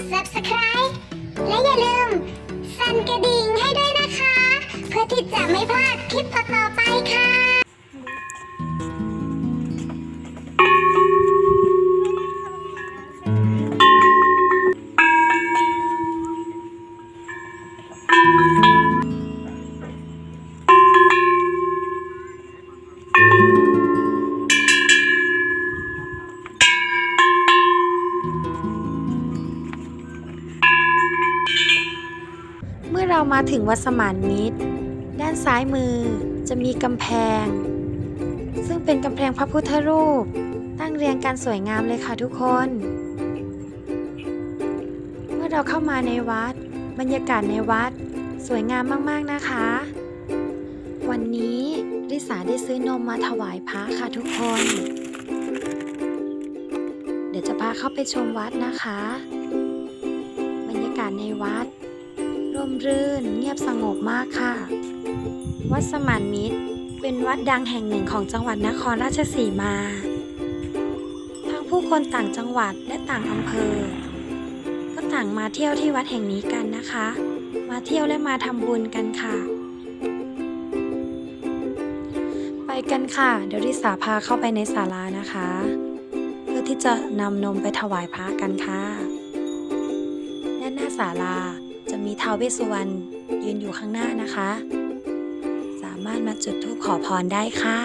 ด subscribe และอย่าลืม สั่นกระดิ่งให้ด้วยนะคะ เพื่อที่จะไม่พลาดคลิปต่อๆไปค่ะ ถึงวัดสมานมิตร ด้านซ้ายมือจะมีกำแพง ซึ่งเป็นกำแพงพระพุทธรูป ตั้งเรียงกันสวยงามเลยค่ะทุกคน เมื่อเราเข้ามาในวัด บรรยากาศในวัดสวยงามมากๆนะคะ วันนี้ริสาได้ซื้อนมมาถวายพระค่ะทุกคน เดี๋ยวจะพาเข้าไปชมวัดนะคะ บรรยากาศในวัด ร่มรื่นเงียบสงบมากค่ะ วัดสมานมิตร เป็นวัดดังแห่งหนึ่งของจังหวัดนครราชสีมา ทั้งผู้คนต่างจังหวัดและต่างอำเภอ ก็ต่างมาเที่ยวที่วัดแห่งนี้กันนะคะ มาเที่ยวและมาทำบุญกันค่ะ ไปกันค่ะ เดี๋ยวริสาพาเข้าไปในศาลานะคะ เพื่อที่จะนำนมไปถวายพระกันค่ะด้านหน้าศาลา จะมีท้าวเวสสุวรรณยืนอยู่ข้างหน้านะคะ สามารถมาจุดธูปขอพรได้ค่ะ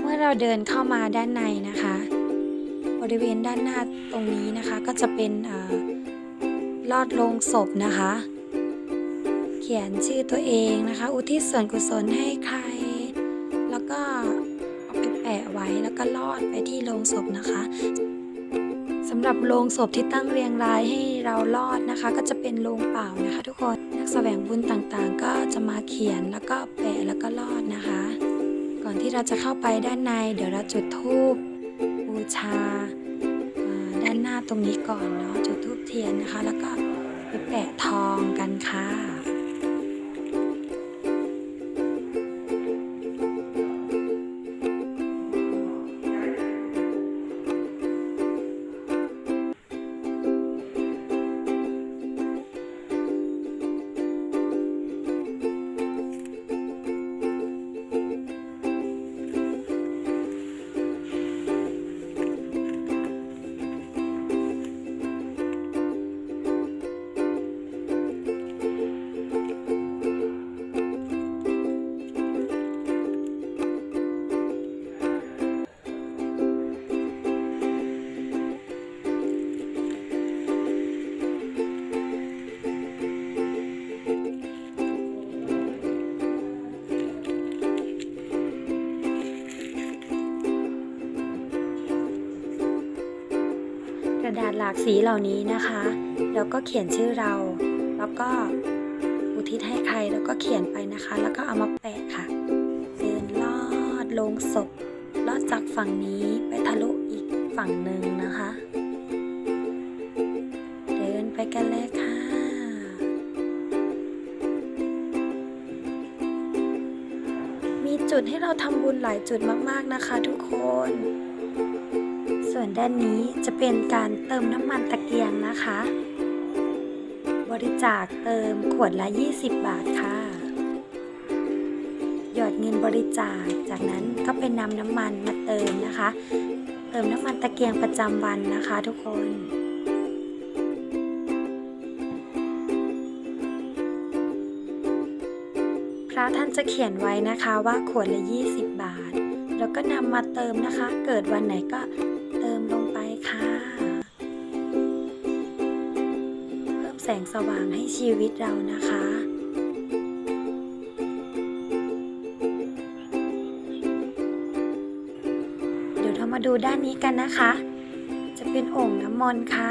เมื่อเราเดินเข้ามาด้านในนะคะ บริเวณด้านหน้าตรงนี้นะคะก็จะเป็น ลอดลงศพนะคะ เขียนชื่อตัวเองนะคะ อุทิศส่วนกุศลให้ใคร แล้วก็เอาไปแปะไว้แล้วก็ลอดไปที่โลงศพนะคะสำหรับโลงศพที่ตั้งเรียงรายให้เราลอดนะคะ ก็จะเป็นโลงเปล่านะคะ ทุกคนนักแสวงบุญต่างๆ ก็จะมาเขียนแล้วก็แปะแล้วก็ลอดนะคะ ก่อนที่เราจะเข้าไปด้านใน เดี๋ยวเราจุดธูปบูชาอ่า ด้านหน้าตรงนี้ก่อนเนาะจุดทูบเทียนนะคะ แล้วก็ไปแปะทองกันค่ะากสีเหล่านี้นะคะ แล้วก็เขียนชื่อเรา แล้วก็อุทิศให้ใครแล้วก็เขียนไปนะคะ แล้วก็เอามาแปะค่ะเดินลอดลงศพลอดจากฝั่งนี้ไปทะลุอีกฝั่งหนึ่งนะคะ เดินไปกันเลยค่ะมีจุดให้เราทำบุญหลายจุดมากๆนะคะทุกคน ส่วนด้านนี้จะเป็นการเติมน้ำมันตะเกียงนะคะ บริจาคเติมขวดละ 20 บาทค่ะ หยอดเงินบริจาค จากนั้นก็เป็นนำน้ำมันมาเติมนะคะ เติมน้ำมันตะเกียงประจำวันนะคะทุกคนพระท่านจะเขียนไว้นะคะว่าขวดละ 20 บาท แล้วก็นำมาเติมนะคะ เกิดวันไหนก็ งสว่างให้ชีวิตเรานะคะ เดี๋ยวเรามาดูด้านนี้กันนะคะ จะเป็นโอ่งน้ำมนต์ค่ะ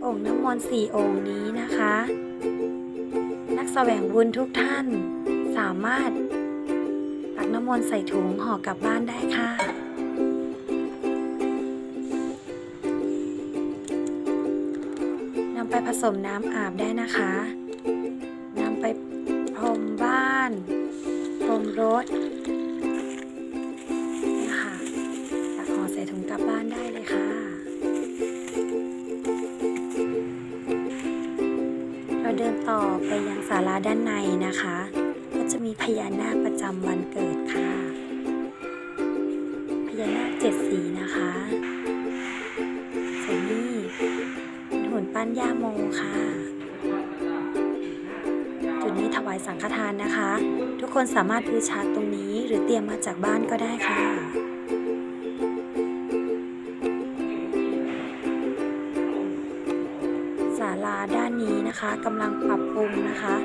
โอ่งน้ำมนต์สี่โอ่งนี้นะคะ นักแสวงบุญทุกท่านสามารถตักน้ำมนต์ใส่ถุงห่อกลับบ้านได้ค่ะ ผสมน้ำอาบได้นะคะนำไปพรมบ้านพรมรถนี่ค่ะตักห่อใส่ถุงกลับบ้านได้เลยค่ะ เราเดินต่อไปยังศาลาด้านในนะคะ ก็จะมีพญานาคประจำวันเกิดค่ะายสังฆทานนะคะ ทุกคนสามารถบูชาร์ตรงนี้หรือเตรียมมาจากบ้านก็ได้ค่ะศาลาด้านนี้นะคะกำลังปรับปรุงนะคะ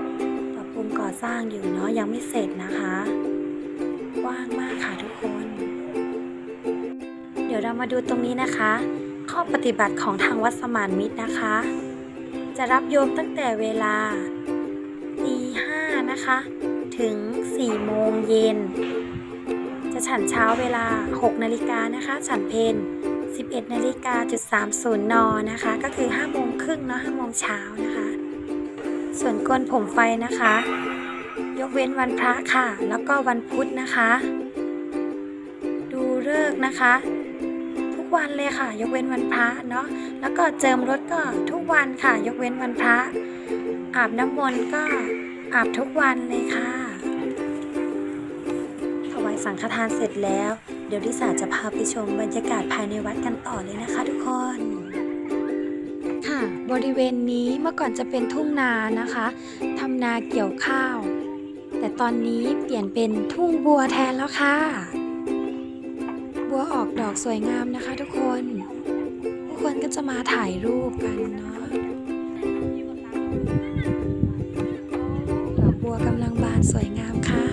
ปรับปรุงก่อสร้างอยู่เนาะยังไม่เสร็จนะคะกว้างมากค่ะทุกคน เดี๋ยวเรามาดูตรงนี้นะคะ ข้อปฏิบัติของทางวัดสมานมิตรนะคะ จะรับโยมตั้งแต่เวลา นะคะ ถึง 4 โมงเย็น จะฉันเช้าเวลา 6 นาฬิกานะคะ ฉันเพน11นาฬิกาจุด30นนะคะ ก็คือ5โมงครึ่งเนาะ5โมงเช้านะคะ ส่วนโกนผมไฟนะคะ ยกเว้นวันพระค่ะ แล้วก็วันพุธนะคะ ดูเลิกนะคะ ทุกวันเลยค่ะ ยกเว้นวันพระเนาะแล้วก็เจิมรถก็ทุกวันค่ะ ยกเว้นวันพระอาบน้ำมนต์ก็ อาบทุกวันเลยค่ะถวายสังฆทานเสร็จแล้ว เดี๋ยวดิสาจะพาไปชมบรรยากาศภายในวัดกันต่อเลยนะคะทุกคน ค่ะ บริเวณนี้เมื่อก่อนจะเป็นทุ่งนานะคะทำนาเกี่ยวข้าว แต่ตอนนี้เปลี่ยนเป็นทุ่งบัวแทนแล้วค่ะ บัวออกดอกสวยงามนะคะทุกคนผู้คนก็จะมาถ่ายรูปกันเนาะ สวยงามค่ะ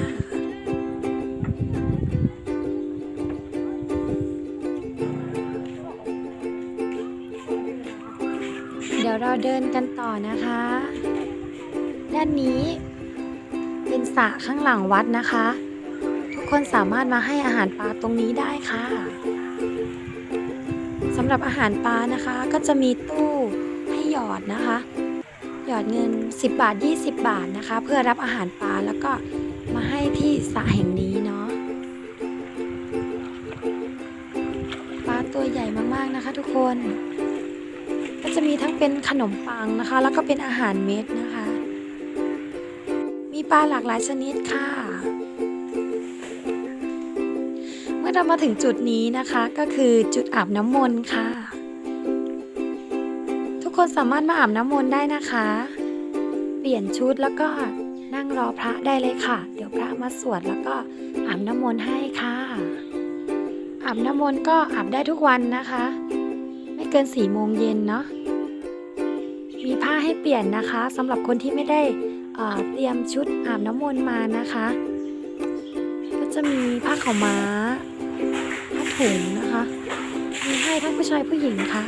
เดี๋ยวเราเดินกันต่อนะคะ ด้านนี้เป็นสระข้างหลังวัดนะคะ ทุกคนสามารถมาให้อาหารปลาตรงนี้ได้ค่ะสำหรับอาหารปลานะคะก็จะมีตู้ให้หยอดนะคะ หยอดเงิน 10 บาท 20 บาทนะคะ เพื่อรับอาหารปลาแล้วก็มาให้ที่สระแห่งนี้เนาะปลาตัวใหญ่มากๆนะคะ ทุกคน ก็จะมีทั้งเป็นขนมปังนะคะ แล้วก็เป็นอาหารเม็ดนะคะ มีปลาหลากหลายชนิดค่ะเมื่อเรามาถึงจุดนี้นะคะก็คือจุดอาบน้ำมนต์ค่ะ คนสามารถมาอาบน้ำมนต์ได้นะคะ เปลี่ยนชุดแล้วก็นั่งรอพระได้เลยค่ะ เดี๋ยวพระมาสวดแล้วก็อาบน้ำมนต์ให้ค่ะ อาบน้ำมนต์ก็อาบได้ทุกวันนะคะ ไม่เกิน4ี่โมงเย็นเนาะ มีผ้าให้เปลี่ยนนะคะสำหรับคนที่ไม่ได้เเตรียมชุดอาบน้ำมนต์มานะคะ ก็จะมีผ้าขาวม้าผ้าถุงนะคะ มีให้ทั้งผู้ชายผู้หญิงค่ะ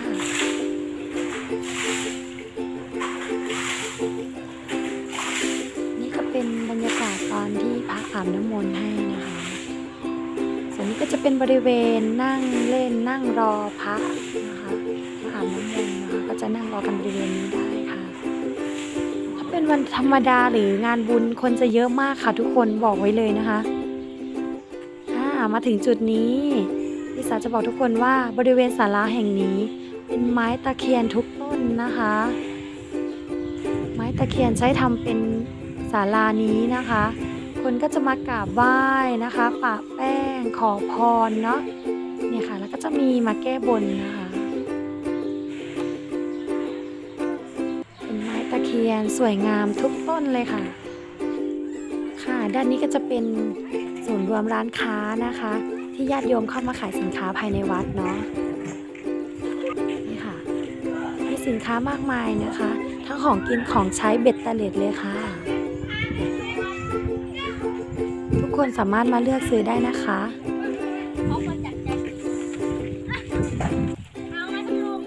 าบน้ำมนต์ให้นะคะส่วนนี้ก็จะเป็นบริเวณนั่งเล่นนั่งรอพระนะคะมาอาบน้ำมนต์นะคะก็จะนั่งรอกันบริเวณนี้ได้ค่ะ ถ้าเป็นวันธรรมดาหรืองานบุญคนจะเยอะมากค่ะทุกคนบอกไว้เลยนะคะอ่ามาถึงจุดนี้ลิสาจะบอกทุกคนว่าบริเวณศาลาแห่งนี้ เป็นไม้ตะเคียนทุกต้นนะคะ ไม้ตะเคียนใช้ทำเป็นศาลานี้นะคะ คนก็จะมากราบไหว้นะคะปะแป้งขอพรเนาะเนี่ยค่ะ แล้วก็จะมีมาแก้บนนะคะ เป็นไม้ตะเคียนสวยงามทุกต้นเลยค่ะ ค่ะด้านนี้ก็จะเป็นศูนย์รวมร้านค้านะคะ ที่ญาติโยมเข้ามาขายสินค้าภายในวัดเนาะนี่ค่ะมีสินค้ามากมายนะคะ ทั้งของกินของใช้เบ็ดเตล็ดเลยค่ะ คนสามารถมาเลือกซื้อได้นะคะ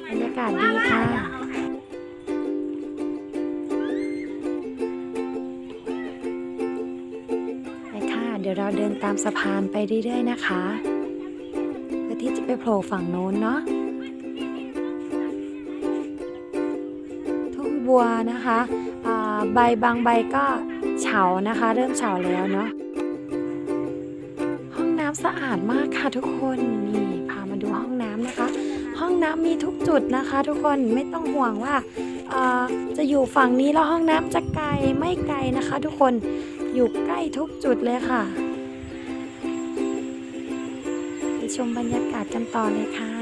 บรรยากาศดีค่ะ ไปค่ะ เดี๋ยวเราเดินตามสะพานไปเรื่อยๆนะคะ เพื่อที่จะไปโผล่ฝั่งโน้นเนาะทุ่งบัวนะคะอ่าใบบางใบก็เฉานะคะ เริ่มเฉาแล้วเนาะ น้ำสะอาดมากค่ะทุกคนนี่พามาดูห้องน้ำนะคะ ห้องน้ำมีทุกจุดนะคะ ทุกคนไม่ต้องห่วงว่าจะอยู่ฝั่งนี้แล้วห้องน้ำจะไกลไม่ไกลนะคะ ทุกคนอยู่ใกล้ทุกจุดเลยค่ะไปชมบรรยากาศกันต่อเลยค่ะ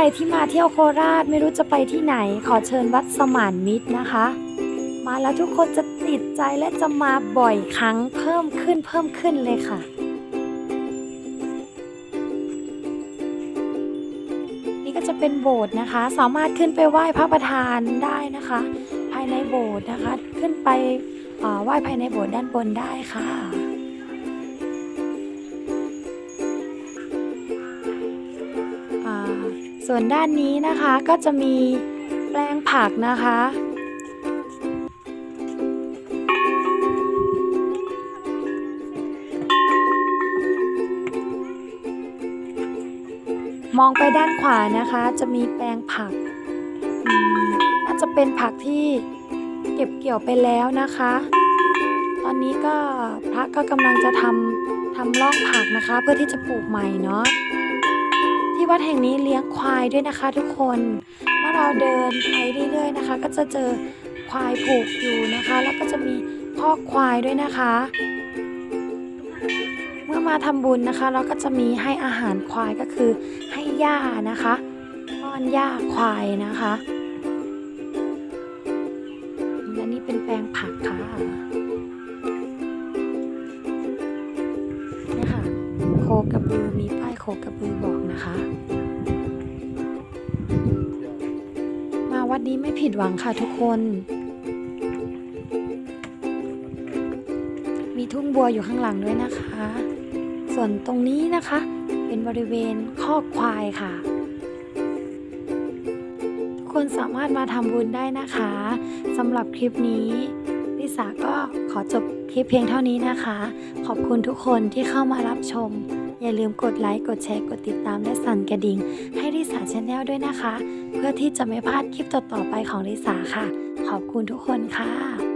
รที่มาเที่ยวโคราชไม่รู้จะไปที่ไหน ขอเชิญวัดสมานมิตรนะคะ มาแล้วทุกคนจะติดใจและจะมาบ่อยครั้งเพิ่มขึ้นเพิ่มขึ้นเลยค่ะนี่ก็จะเป็นโบสถ์นะคะ สามารถขึ้นไปไหว้พระประธานได้นะคะ ภายในโบสถ์นะคะ ขึ้นไปไหว้ภายในโบสถ์ด้านบนได้ค่ะ ส่วนด้านนี้นะคะก็จะมีแปลงผักนะคะ มองไปด้านขวานะคะจะมีแปลงผักน่าจะเป็นผักที่เก็บเกี่ยวไปแล้วนะคะ ตอนนี้ก็พระก็กำลังจะทำทำร่องผักนะคะ เพื่อที่จะปลูกใหม่เนาะ วัดแห่งนี้เลี้ยงควายด้วยนะคะ ทุกคน เมื่อเราเดินไปเรื่อยๆนะคะ ก็จะเจอควายผูกอยู่นะคะ แล้วก็จะมีคอควายด้วยนะคะ เมื่อมาทำบุญนะคะ เราก็จะมีให้อาหารควายก็คือให้หญ้านะคะป้อนหญ้าควายนะคะและนี่เป็นแปลงผักค่ะนี่ค่ะโคกระบือมี โคกระบือบอกนะคะ มาวัดนี้ไม่ผิดหวังค่ะทุกคน มีทุ่งบัวอยู่ข้างหลังด้วยนะคะ ส่วนตรงนี้นะคะ เป็นบริเวณคอกควายค่ะทุกคนสามารถมาทำบุญได้นะคะสำหรับคลิปนี้ลิสาก็ขอจบคลิปเพียงเท่านี้นะคะ ขอบคุณทุกคนที่เข้ามารับชม อย่าลืมกดไลค์ กดแชร์ กดติดตามและสั่นกระดิ่ง ให้ลิสาชาแนลด้วยนะคะ เพื่อที่จะไม่พลาดคลิปต่อๆไปของลิสาค่ะ ขอบคุณทุกคนค่ะ